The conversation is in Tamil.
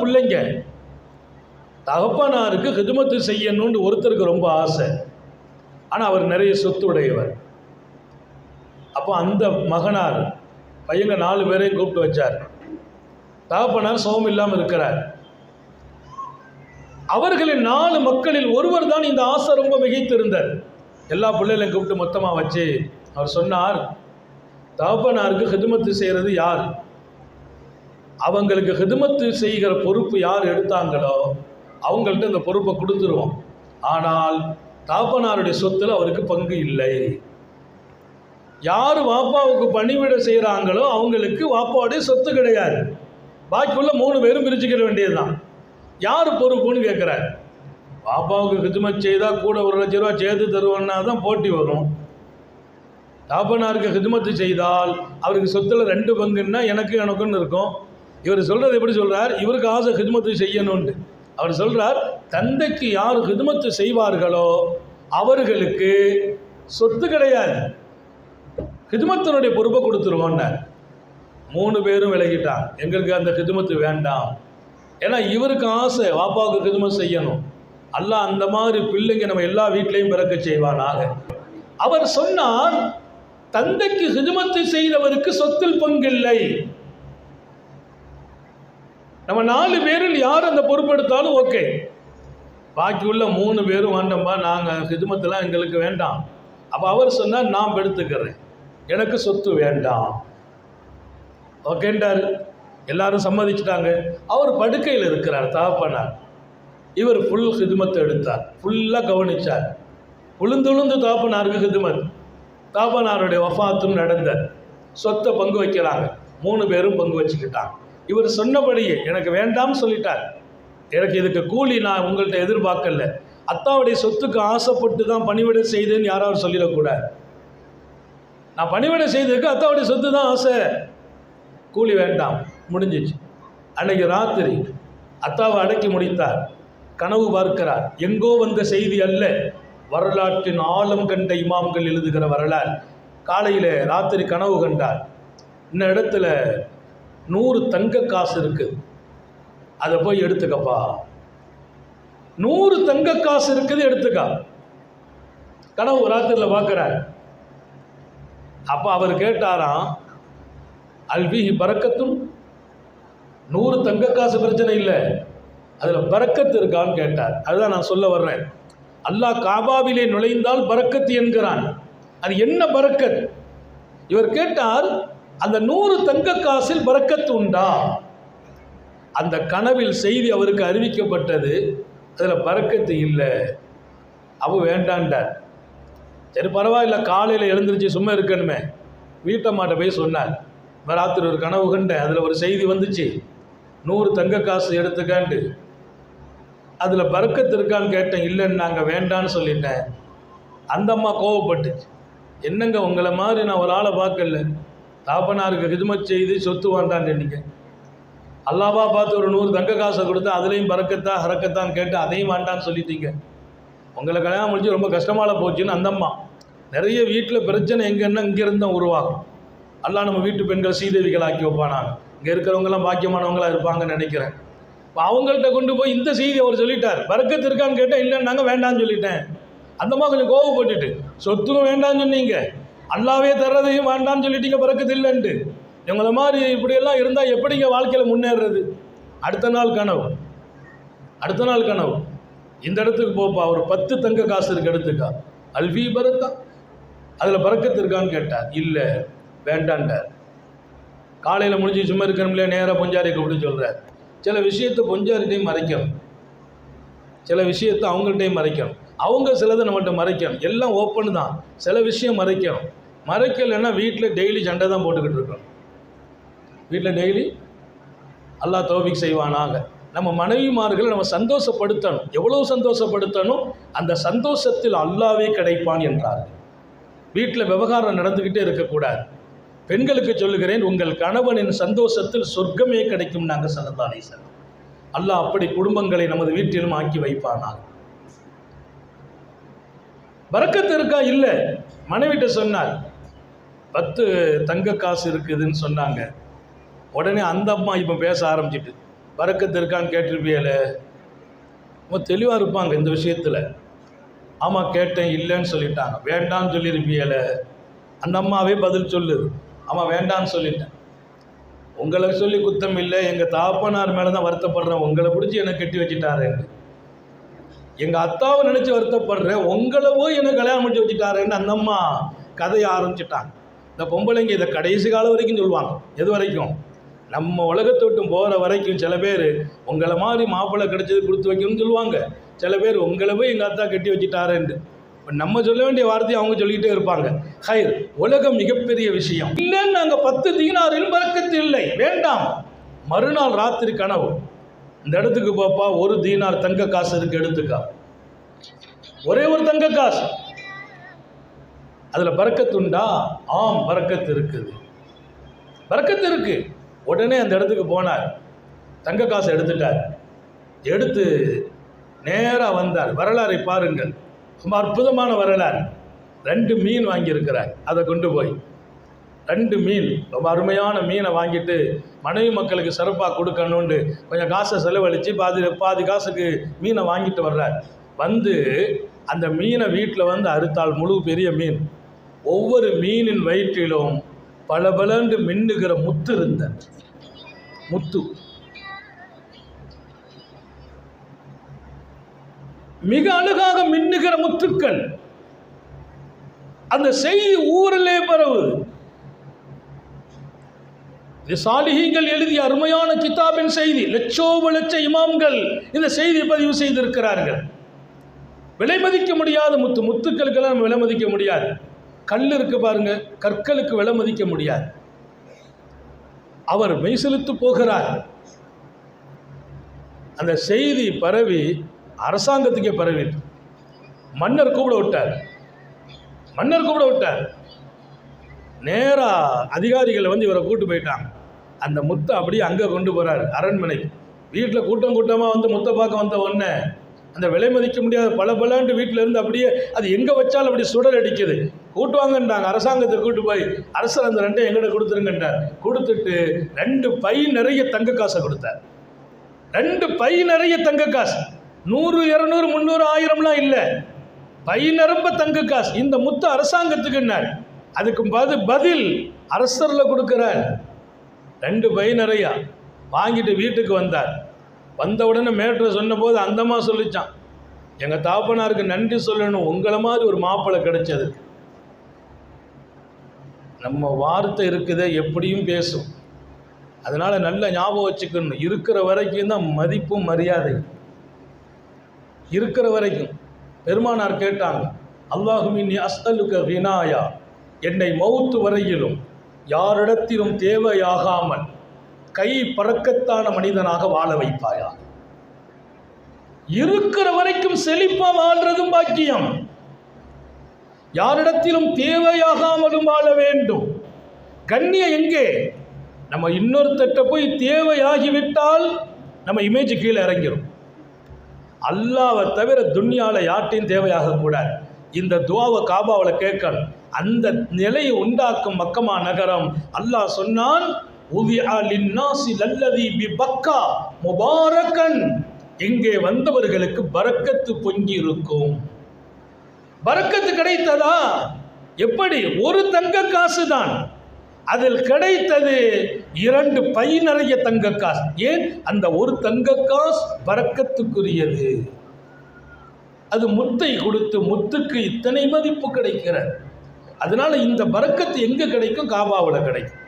பிள்ளைங்க. தகப்பனாருக்கு ஹிதுமத்து செய்யணும்னு ஒருத்தருக்கு ரொம்ப ஆசை. ஆனால் அவர் நிறைய சொத்து உடையவர் அப்போ அந்த மகனார் பையங்க நாலு பேரையும் கூப்பிட்டு வச்சார். தகப்பனார் சோகம் இல்லாமல் இருக்கிறார். அவர்களின் நாலு மக்களில் ஒருவர் தான் இந்த ஆசை ரொம்ப மிகைத்திருந்தார். எல்லா பிள்ளைகளையும் கூப்பிட்டு மொத்தமாக வச்சு அவர் சொன்னார் தகப்பனாருக்கு ஹிதுமத்து செய்கிறது யார்? அவங்களுக்கு ஹிதுமத்து செய்கிற பொறுப்பு யார் எடுத்தாங்களோ அவங்கள்ட்ட இந்த பொறுப்பை கொடுத்துருவோம். ஆனால் தாப்பனாருடைய சொத்துல அவருக்கு பங்கு இல்லை. யார் வாப்பாவுக்கு பணிவிட செய்கிறாங்களோ அவங்களுக்கு வாப்பாவுடைய சொத்து கிடையாது. பாக்கியுள்ள மூணு பேரும் பிரிச்சுக்கிற வேண்டியதுதான். யார் பொறுப்புன்னு கேட்குறாரு. பாப்பாவுக்கு ஹிதுமத் செய்தால் கூட ஒரு லட்ச ரூபா சேர்த்து தருவோன்னா தான் போட்டி வரும். தாப்பனாருக்கு ஹிதுமத்து செய்தால் அவருக்கு சொத்துல ரெண்டு பங்குன்னா எனக்கு எனக்குன்னு இருக்கும். இவர் சொல்கிறது எப்படி சொல்கிறார் இவருக்கு ஆசை ஹிதுமத்து செய்யணும்னு. அவர் சொல்கிறார் தந்தைக்கு யார் ஹிதுமத்து செய்வார்களோ அவர்களுக்கு சொத்து கிடையாது. ஹிதுமத்தினுடைய பொறுப்பை கொடுத்துருவோன்னார் மூணு பேரும் விலகிட்டான் எங்களுக்கு அந்த ஹிதுமத்து வேண்டாம். ஏன்னா இவருக்கு ஆசை வாப்பாவுக்கு ஹிதுமத் செய்யணும். அல்ல அந்த மாதிரி பிள்ளைங்க நம்ம எல்லா வீட்லேயும் பிறக்க செய்வானாக அவர் சொன்னார் தந்தைக்கு ஹிதுமத்து செய்தவருக்கு சொத்தில் பங்கில்லை. நம்ம நாலு பேரில் யார் அந்த பொறுப்பெடுத்தாலும் ஓகே. பாக்கி உள்ள மூணு பேரும் வேண்டாம்பா நாங்கள் ஹிதுமத்தெல்லாம் எங்களுக்கு வேண்டாம். அப்போ அவர் சொன்னால் நான் எடுத்துக்கிறேன் எனக்கு சொத்து வேண்டாம். ஓகேண்டார் எல்லாரும் சம்மதிச்சிட்டாங்க. அவர் படுக்கையில் இருக்கிறார் தாப்பனார் இவர் ஃபுல் ஹிதுமத்தை எடுத்தார். ஃபுல்லாக கவனிச்சார். உளுந்துழுந்து தாப்பனாருக்கு ஹிதுமத். தாப்பனாருடைய வஃபாத்தும் நடந்த சொத்தை பங்கு வைக்கிறாங்க மூணு பேரும் பங்கு வச்சுக்கிட்டாங்க. இவர் சொன்னபடியே எனக்கு வேண்டாம்னு சொல்லிட்டார். எனக்கு இதுக்கு கூலி நான் உங்கள்கிட்ட எதிர்பார்க்கல. அத்தாவுடைய சொத்துக்கு ஆசைப்பட்டு தான் பணிவிடை செய்தேன்னு யாராவது சொல்லிடக்கூடாது. நான் பணிவிடை செய்ததுக்கு அத்தாவுடைய சொத்து தான் ஆசை. கூலி வேண்டாம். முடிஞ்சிச்சு. அன்னைக்கு ராத்திரி அத்தாவை அடக்கி முடித்தார். கனவு பார்க்கிறார். எங்கோ வந்த செய்தி அல்ல. வரலாற்றின் ஆழம் கண்ட இமாம்கள் எழுதுகிற வரலாறு. காலையில் ராத்திரி கனவு கண்டார். இந்த இடத்துல நூறு தங்க காசு இருக்குது அதை போய் எடுத்துக்கப்பா. நூறு தங்க காசு இருக்குது எடுத்துக்கா. கனவு ராத்திரியில் பார்க்குறார் அப்போ அவர் கேட்டாராம் அல்விஹி பறக்கத்தும் நூறு தங்க காசு பிரச்சனை இல்லை. அதில் பறக்கத்து இருக்கான்னு கேட்டார். அதுதான் நான் சொல்ல வர்றேன். அல்லாஹ் காபாவிலே நுழைந்தால் பறக்கத்து என்கிறான். அது என்ன பறக்கத் இவர் கேட்டால் அந்த நூறு தங்க காசில் பறக்கத்து உண்டா? அந்த கனவில் செய்தி அவருக்கு அறிவிக்கப்பட்டது. அதில் பறக்கத்து இல்லை. அவ வேண்டான்டார். சரி பரவாயில்ல காலையில் எழுந்திருச்சு சும்மா இருக்கணுமே. வீட்டை வீட்டம்மாட்ட போய் சொன்னார். ராத்திரி ஒரு கனவு கண்டேன். அதில் ஒரு செய்தி வந்துச்சு. நூறு தங்க காசு எடுத்துக்காண்டு. அதில் பறக்கத்து இருக்கான்னு கேட்டேன். இல்லைன்னு நாங்கள் வேண்டான்னு சொல்லிட்டேன். அந்த அம்மா கோவப்பட்டுச்சு. என்னங்க உங்களை மாதிரி நான் ஒரு ஆளை பார்க்கல? தாப்பனாருக்கு ஹிதுமத் செய்து சொத்து வேண்டான்னு நீங்கள் அல்லாவா பார்த்து ஒரு நூறு தங்க காசை கொடுத்து அதுலேயும் பறக்கத்தா ஹறக்கத்தான் கேட்டு அதையும் வேண்டான்னு சொல்லிட்டீங்க. உங்களை கல்யாணம் முடிஞ்சு ரொம்ப கஷ்டமால போச்சுன்னு அந்தம்மா நிறைய வீட்டில் பிரச்சனை எங்கன்னா இங்கேருந்து தான் உருவாகும். அல்லாஹ் நம்ம வீட்டு பெண்கள் சீதேவிகள் ஆக்கி வைப்பானாங்க. இங்கே இருக்கிறவங்களாம் பாக்கியமானவங்களா இருப்பாங்கன்னு நினைக்கிறேன். இப்போ அவங்கள்ட்ட கொண்டு போய் இந்த செய்தி அவர் சொல்லிட்டார். பறக்கத்து இருக்கான்னு கேட்டால் இல்லைன்னாங்க வேண்டாம்னு சொல்லிட்டேன். அந்தம்மா கொஞ்சம் கோவப்பட்டுட்டு சொத்துக்கும் வேண்டாம்னு சொன்னீங்க. அல்லாவே தர்றதையும் வேண்டாம்னு சொல்லிட்டீங்க பறக்கத்து இல்லைன்ட்டு. இவங்களை மாதிரி இப்படியெல்லாம் இருந்தால் எப்படிங்க வாழ்க்கையில் முன்னேறுறது அடுத்த நாள் கனவு. அடுத்த நாள் கனவு. இந்த இடத்துக்கு போப்பா ஒரு பத்து தங்க காசு இருக்கு எடுத்துக்கா. அல்வி பரத்தா அதில் பறக்கத்து இருக்கான்னு கேட்டார் இல்லை வேண்டான்டார் காலையில் முடிஞ்சு சும்மா இருக்கணும்ல நேராக பொஞ்சாரி கூப்பிட்டு சொல்கிறார் சில விஷயத்தை பொஞ்சாரிட்டையும் மறைக்கணும். சில விஷயத்தை அவங்கள்ட்டையும் மறைக்கணும். அவங்க சிலதை நம்மகிட்ட மறைக்கணும். எல்லாம் ஓப்பன் தான். சில விஷயம் மறைக்கணும். மறைக்கலைன்னா வீட்டில் டெய்லி சண்டை தான் போட்டுக்கிட்டு இருக்கோம். வீட்டில் டெய்லி அல்லாஹ் தோபிக் செய்வானாங்க. நம்ம மனைவிமார்களை நம்ம சந்தோஷப்படுத்தணும். எவ்வளோ சந்தோஷப்படுத்தணும்? அந்த சந்தோஷத்தில் அல்லாவே கிடைப்பான் என்றார் வீட்டில் விவகாரம் நடந்துக்கிட்டே இருக்கக்கூடாது. பெண்களுக்கு சொல்லுகிறேன் உங்கள் கணவனின் சந்தோஷத்தில் சொர்க்கமே கிடைக்கும் நாங்கள் சல்லதாலே சார் அல்லாஹ் அப்படி குடும்பங்களை நமது வீட்டிலும் ஆக்கி வைப்பானாக. பறக்கத்து இருக்கா? இல்லை. மனைவிட்ட சொன்னார் பத்து தங்க காசு இருக்குதுன்னு சொன்னாங்க. உடனே அந்த அம்மா இப்போ பேச ஆரம்பிச்சிட்டு பறக்கத்து இருக்கான்னு கேட்டிருப்பியல? ரொம்ப தெளிவாக இருப்பாங்க இந்த விஷயத்தில். ஆமாம் கேட்டேன் இல்லைன்னு சொல்லிட்டாங்க. வேண்டான்னு சொல்லியிருப்பியல? அந்த அம்மாவே பதில் சொல்லுது. ஆமாம் வேண்டான்னு சொல்லிட்டேன். உங்களை சொல்லி குத்தம் இல்லை எங்கள் தாப்பனார் மேலே தான் வருத்தப்படுறேன். உங்களை பிடிச்சி என்னை கட்டி வச்சுட்டாரேன்னு எங்கள் அத்தாவை நினச்சி வருத்தப்படுறேன். உங்களவோ என்னை கல்யாணம் முடிச்சு வச்சுட்டாரேன்னு அந்த அம்மா கதையை ஆரம்பிச்சிட்டாங்க. இந்த பொம்பளைங்க இதை கடைசி காலம் வரைக்கும் சொல்லுவாங்க. எது வரைக்கும்? நம்ம உலகத்தை விட்டு போகிற வரைக்கும் சில பேர் உங்களை மாதிரி மாப்பிள்ளை கிடைச்சது கொடுத்து வைக்கணும்னு சொல்லுவாங்க. சில பேர் உங்களை போய் எங்கள் அத்தா கட்டி வச்சுட்டாருன்ட்டு. இப்போ நம்ம சொல்ல வேண்டிய வார்த்தையை அவங்க சொல்லிக்கிட்டே இருப்பாங்க. ஹைர் உலகம் மிகப்பெரிய விஷயம். இல்லைன்னு நாங்கள் பத்து தீனாரில் பறக்கத்து இல்லை. வேண்டாம். மறுநாள் ராத்திரி கனவு. இந்த இடத்துக்கு போப்பா ஒரு தீனார் தங்க காசு இருக்கு எடுத்துக்கா. ஒரே ஒரு தங்க காசு. அதில் பறக்கத்துண்டா ஆம் பறக்கத்து இருக்குது. பறக்கத்து இருக்கு. உடனே அந்த இடத்துக்கு போனார். தங்க காசை எடுத்துட்டார். எடுத்து நேராக வந்தார். வரலாறை பாருங்கள். ரொம்ப அற்புதமான வரலாறு. ரெண்டு மீன் வாங்கியிருக்கிறார். அதை கொண்டு போய். ரெண்டு மீன். ரொம்ப அருமையான மீனை வாங்கிட்டு மனைவி மக்களுக்கு சிறப்பாக கொடுக்கணும்னு கொஞ்சம் காசை செலவழித்து பாதி பாதி காசுக்கு மீனை வாங்கிட்டு வர்றார். வந்து அந்த மீனை வீட்டில் வந்து அறுத்தால் முழு பெரிய மீன். ஒவ்வொரு மீனின் வயிற்றிலும் பல பலண்டு மின்னுகிற முத்து இருந்த முத்து. மிக அழகாக மின்னுகிற முத்துக்கள். அந்த செய்தி ஊரிலே பரவு. இது எழுதிய அருமையான கிதாபின் செய்தி லட்சோப லட்ச இமாம்கள் இந்த செய்தி பதிவு செய்திருக்கிறார்கள். விலை மதிக்க முடியாத முத்து. முத்துக்களுக்கெல்லாம் நம்ம விலை மதிக்க முடியாது. கல் இருக்கு பாருங்க கற்களுக்கு விலை மதிக்க முடியாது. அவர் மெய் செலுத்து போகிறார். அந்த செய்தி பரவி அரசாங்கத்துக்கே பரவிட்டு மன்னர் கூப்பிட விட்டார். மன்னர் கூப்பிட விட்டார். நேராக அதிகாரிகளை வந்து இவரை கூட்டு போயிட்டாங்க. அந்த முத்தை அப்படியே அங்கே கொண்டு போகிறார் அரண்மனைக்கு வீட்டில் கூட்டம் கூட்டமாக வந்து முத்தை பார்க்க வந்த உடனே அந்த விலை மதிக்க முடியாத பல பலாண்டு வீட்டில் இருந்து அப்படியே அது எங்கே வச்சாலும் அப்படி சுடர் அடிக்குது கூட்டுவாங்கன்றாங்க. அரசாங்கத்தை கூட்டு போய் அரசர் அந்த ரெண்டையும் எங்கிட்ட கொடுத்துருங்கன்றார். கொடுத்துட்டு ரெண்டு பை நிறைய தங்க காசை கொடுத்தார். ரெண்டு பை நிறைய தங்க காசு. நூறு இரநூறு முந்நூறு ஆயிரம்லாம் இல்லை. பை நிரம்ப தங்க காசு. இந்த முத்து அரசாங்கத்துக்குன்னார் அதுக்கு பது பதில் அரசரில் கொடுக்குறார். ரெண்டு பை நிறையா வாங்கிட்டு வீட்டுக்கு வந்தார். வந்த உடனே மேட்ரு சொன்னபோது அந்தம்மா சொல்லிச்சான். எங்கள் தாப்பனாருக்கு நன்றி சொல்லணும். உங்களை மாதிரி ஒரு மாப்பிள்ளை கிடைச்சது நம்ம வார்த்தை இருக்குதே எப்படியும் பேசும். அதனால் நல்ல ஞாபகம் வச்சுக்கணும். இருக்கிற வரைக்கும் தான் மதிப்பும் மரியாதை இருக்கிற வரைக்கும். பெருமானார் கேட்டாங்க அல்லாஹுமின் அஸ்தலுக்க வினாயா? என்னை மௌத்து வரையிலும் யாரிடத்திலும் தேவையாகாமல் கை பறக்கத்தான மனிதனாக வாழ வைப்பாயா? இருக்கிற வரைக்கும் செழிப்பா வாழ்றதும் பாக்கியம். யாரிடத்திலும் தேவையாகாமலும் வாழ வேண்டும். கண்ணியம் எங்கே? நம்ம இன்னொருத்தட்ட போய் தேவையாகிவிட்டால் நம்ம இமேஜ் கீழே இறங்கிடும் அல்லாவை தவிர துன்யாவில் யார்ட்டையும் தேவையாகக்கூடாது. இந்த துவாவை காபாவில் கேட்கணும். அந்த நிலையை உண்டாக்கும் மக்கமா நகரம் அல்லாஹ் சொன்னான் உவிஆ பி பக்கா முபாரக்கன் இங்கே வந்தவர்களுக்கு பறக்கத்து பொங்கி இருக்கும் பறக்கத்து கிடைத்ததா? எப்படி? ஒரு தங்க காசு தான் அதில் கிடைத்தது இரண்டு பை நிறைய தங்க காசு. ஏன்? அந்த ஒரு தங்க காசு பறக்கத்துக்குரியது. அது முத்தை கொடுத்து முத்துக்கு இத்தனை மதிப்பு கிடைக்கிறது. அதனால இந்த பறக்கத்து எங்கே கிடைக்கும்? காபாவில் கிடைக்கும்.